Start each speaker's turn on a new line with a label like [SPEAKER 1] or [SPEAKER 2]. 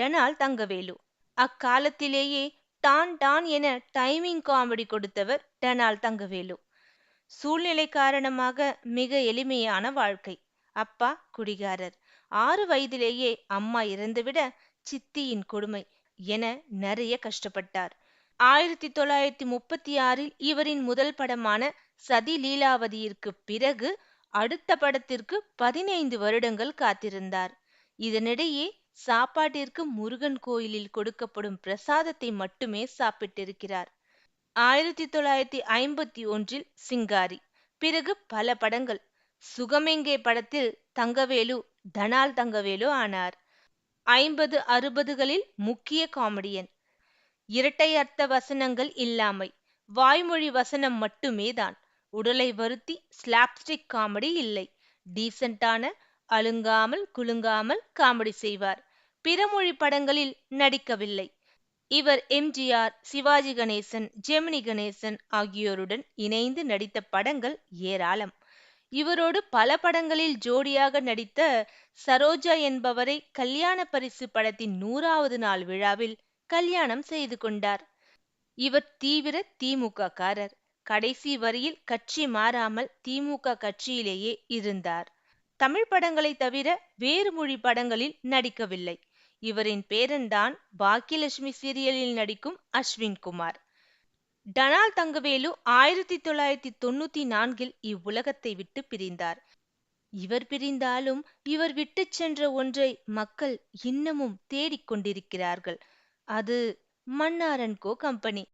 [SPEAKER 1] டனால் தங்கவேலு. அக்காலத்திலேயே டான் டான் என டைமிங் காமெடி கொடுத்தவர் டனால் தங்கவேலு. சூழ்நிலை காரணமாக மிக எளிமையான வாழ்க்கை. அப்பா குடிகாரர். ஆறு வயதிலேயே அம்மா இறந்துவிட சித்தியின் கொடுமை என நிறைய கஷ்டப்பட்டார். ஆயிரத்தி தொள்ளாயிரத்தி முப்பத்தி ஆறில் இவரின் முதல் படமான சதி லீலாவதியிற்கு பிறகு அடுத்த படத்திற்கு பதினைந்து வருடங்கள் காத்திருந்தார். இதனிடையே சாப்பாட்டிற்கு முருகன் கோயிலில் கொடுக்கப்படும் பிரசாதத்தை மட்டுமே சாப்பிட்டிருக்கிறார். ஆயிரத்தி தொள்ளாயிரத்தி ஐம்பத்தி ஒன்றில் சிங்காரி. பிறகு பல படங்கள். சுகமெங்கே படத்தில் தங்கவேலு தனால் தங்கவேலு ஆனார். ஐம்பது அறுபதுகளில் முக்கிய காமெடியன். இரட்டை அர்த்த வசனங்கள் இல்லாமை. வாய்மொழி வசனம் மட்டுமே தான் உடலை வருத்தி ஸ்லாப்ஸ்டிக் காமெடி இல்லை. டீசென்டான அழுங்காமல் குலுங்காமல் காமெடி செய்வார். பிறமொழி படங்களில் நடிக்கவில்லை. இவர் எம்ஜிஆர் சிவாஜி கணேசன் ஜெமினி கணேசன் ஆகியோருடன் இணைந்து நடித்த படங்கள் ஏராளம். இவரோடு பல படங்களில் ஜோடியாக நடித்த சரோஜா என்பவரை கல்யாண பரிசு படத்தின் நூறாவது நாள் விழாவில் கல்யாணம் செய்து கொண்டார். இவர் தீவிர திமுக காரர். கடைசி வரியில் கட்சி மாறாமல் திமுக கட்சியிலேயே இருந்தார். தமிழ் படங்களை தவிர வேறு மொழி படங்களில் நடிக்கவில்லை. இவரின் பேரன்தான் பாக்கியலட்சுமி சீரியலில் நடிக்கும் அஸ்வின் குமார். டனால் தங்கவேலு ஆயிரத்தி தொள்ளாயிரத்தி தொண்ணூத்தி நான்கில் இவ்வுலகத்தை விட்டு பிரிந்தார். இவர் பிரிந்தாலும் இவர் விட்டு சென்ற ஒன்றை மக்கள் இன்னமும் தேடிக் கொண்டிருக்கிறார்கள். அது மன்னாரன் கோ கம்பெனி.